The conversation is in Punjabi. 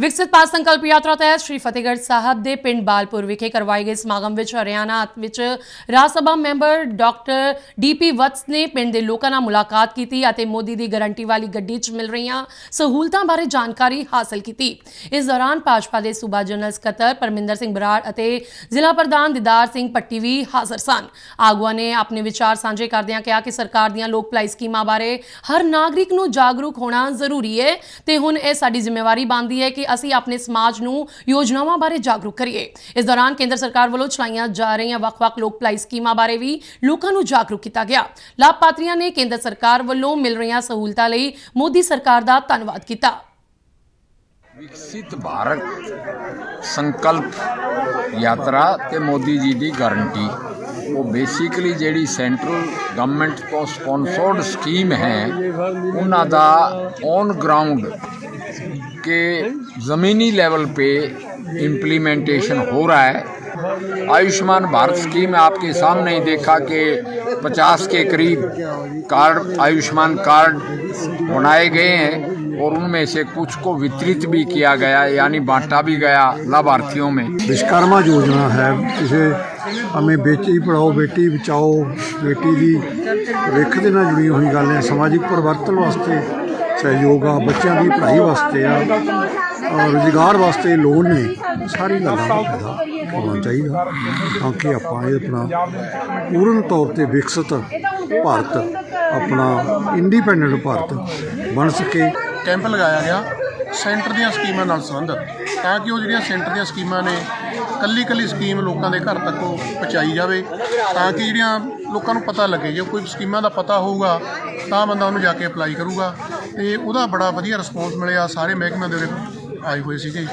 ਵਿਕਸਿਤ ਭਾਰਤ ਸੰਕਲਪ ਯਾਤਰਾ ਤਹਿਤ ਸ਼੍ਰੀ ਫਤਿਹਗੜ੍ਹ ਸਾਹਿਬ ਦੇ ਪਿੰਡ ਬਾਲਪੁਰ ਵਿਖੇ ਕਰਵਾਏ ਗਏ ਸਮਾਗਮ ਵਿੱਚ ਹਰਿਆਣਾ ਵਿੱਚ Rajya Sabha member doctor DP Vats ਨੇ ਪਿੰਡ ਦੇ ਲੋਕਾਂ ਨਾਲ ਮੁਲਾਕਾਤ ਕੀਤੀ ਅਤੇ ਮੋਦੀ ਦੀ ਗਾਰੰਟੀ ਵਾਲੀ ਗੱਡੀ 'ਚ ਮਿਲ ਰਹੀਆਂ ਸਹੂਲਤਾਂ ਬਾਰੇ ਜਾਣਕਾਰੀ ਹਾਸਲ ਕੀਤੀ। ਇਸ ਦੌਰਾਨ ਭਾਜਪਾ ਦੇ ਸੂਬਾ ਜਨਰਲ ਸਕੱਤਰ ਪਰਮਿੰਦਰ ਸਿੰਘ ਬਰਾੜ ਅਤੇ ਜ਼ਿਲ੍ਹਾ ਪ੍ਰਧਾਨ ਦਿਦਾਰ ਸਿੰਘ ਪੱਟੀ ਵੀ ਹਾਜ਼ਰ ਸਨ। ਆਗੂਆਂ ਨੇ ਆਪਣੇ ਵਿਚਾਰ ਸਾਂਝੇ ਕਰਦਿਆਂ ਕਿਹਾ ਕਿ ਸਰਕਾਰ ਦੀਆਂ ਲੋਕ ਭਲਾਈ ਸਕੀਮਾਂ ਬਾਰੇ ਹਰ ਨਾਗਰਿਕ ਨੂੰ ਜਾਗਰੂਕ ਹੋਣਾ ਜ਼ਰੂਰੀ ਹੈ ਤੇ ਹੁਣ ਇਹ ਸਾਡੀ ਜ਼ਿੰਮੇਵਾਰੀ ਬਣਦੀ ਹੈ ਕਿ ਅਸੀਂ ਆਪਣੇ ਸਮਾਜ ਨੂੰ ਯੋਜਨਾਵਾਂ ਬਾਰੇ ਜਾਗਰੂਕ ਕਰੀਏ। ਇਸ ਦੌਰਾਨ ਕੇਂਦਰ ਸਰਕਾਰ ਵੱਲੋਂ ਚਲਾਈਆਂ ਜਾ ਰਹੀਆਂ ਵੱਖ-ਵੱਖ ਲੋਕ ਭਲਾਈ ਸਕੀਮਾਂ ਬਾਰੇ ਵੀ ਲੋਕਾਂ ਨੂੰ ਜਾਗਰੂਕ ਕੀਤਾ ਗਿਆ। ਲਾਭਪਾਤਰੀਆਂ ਨੇ ਕੇਂਦਰ ਸਰਕਾਰ ਵੱਲੋਂ ਮਿਲ ਰਹੀਆਂ ਸਹੂਲਤਾਂ ਲਈ ਮੋਦੀ ਸਰਕਾਰ ਦਾ ਧੰਨਵਾਦ ਕੀਤਾ। ਵਿਕਸਿਤ ਭਾਰਤ ਸੰਕਲਪ ਯਾਤਰਾ ਤੇ ਮੋਦੀ ਜੀ ਦੀ ਗਾਰੰਟੀ। ਉਹ ਬੇਸਿਕਲੀ ਜਿਹੜੀ ਸੈਂਟਰਲ ਗਵਰਨਮੈਂਟ ਤੋਂ ਸਪਾਂਸਰਡ ਸਕੀਮ ਹੈ ਉਹਨਾਂ ਦਾ ਔਨ ਗਰਾਊਂਡ के ज़मीनी लेवल पे इम्प्लीमेंटेशन हो रहा है आयुष्मान भारत स्कीम आपके सामने ही देखा कि 50 के करीब कार्ड आयुष्मान कार्ड बनाए गए हैं और उनमें से कुछ को वितरित भी किया गया यानी बांटा भी गया लाभार्थियों में ਵਿਸ਼ਕਰਮਾ ਯੋਜਨਾ ਹੈ ਕਿਸੇ ਹਮੇ ਬੇਟੀ ਪੜਾਓ ਬੇਟੀ ਬਚਾਓ, ਬੇਟੀ ਦੀ ਵਿੱਖ ਦੇ ਨਾਲ ਜੁੜੀ ਹੋਈ ਗੱਲ ਹੈ। ਸਮਾਜਿਕ ਪਰਿਵਰਤਨ ਵਾਸਤੇ ਸਹਿਯੋਗ ਆ, ਬੱਚਿਆਂ ਦੀ ਪੜ੍ਹਾਈ ਵਾਸਤੇ ਆ, ਔਰ ਰੁਜ਼ਗਾਰ ਵਾਸਤੇ ਲੋਨ ਨੇ, ਸਾਰੀ ਗੱਲਾਂ ਦਾ ਫਾਇਦਾ ਹੋਣਾ ਚਾਹੀਦਾ। ਤਾਂ ਕਿ ਆਪਾਂ ਇਹ ਆਪਣਾ ਪੂਰਨ ਤੌਰ ਤੇ ਵਿਕਸਿਤ ਭਾਰਤ, ਆਪਣਾ ਇੰਡੀਪੈਂਡੈਂਟ ਭਾਰਤ ਬਣ ਸਕੇ। ਕੈਂਪ ਲਗਾਇਆ ਗਿਆ। ਸੈਂਟਰ ਦੀਆਂ ਸਕੀਮਾਂ ਨਾਲ ਸੰਬੰਧਿਤ। ਤਾਂ ਕਿ ਉਹ ਜਿਹੜੀਆਂ ਸੈਂਟਰ ਦੀਆਂ ਸਕੀਮਾਂ ਨੇ ਕੱਲੀ ਕੱਲੀ ਸਕੀਮ ਲੋਕਾਂ ਦੇ ਘਰ ਤੱਕ ਪਹੁੰਚਾਈ ਜਾਵੇ ਤਾਂ ਕਿ ਜਿਹੜੀਆਂ ਲੋਕਾਂ ਨੂੰ ਪਤਾ ਲੱਗੇ, ਜੇ ਕੋਈ ਸਕੀਮਾਂ ਦਾ ਪਤਾ ਹੋਊਗਾ, ਤਾਂ ਬੰਦਾ ਉਹਨੂੰ ਜਾ ਕੇ ਅਪਲਾਈ ਕਰੂਗਾ ਤੇ ਉਹਦਾ ਬੜਾ ਵਧੀਆ ਰਿਸਪੌਂਸ ਮਿਲਿਆ, ਸਾਰੇ ਮਹਿਕਮਿਆਂ ਦੇ ਉਰੇ ਆਏ ਹੋਏ ਸੀਗੇ।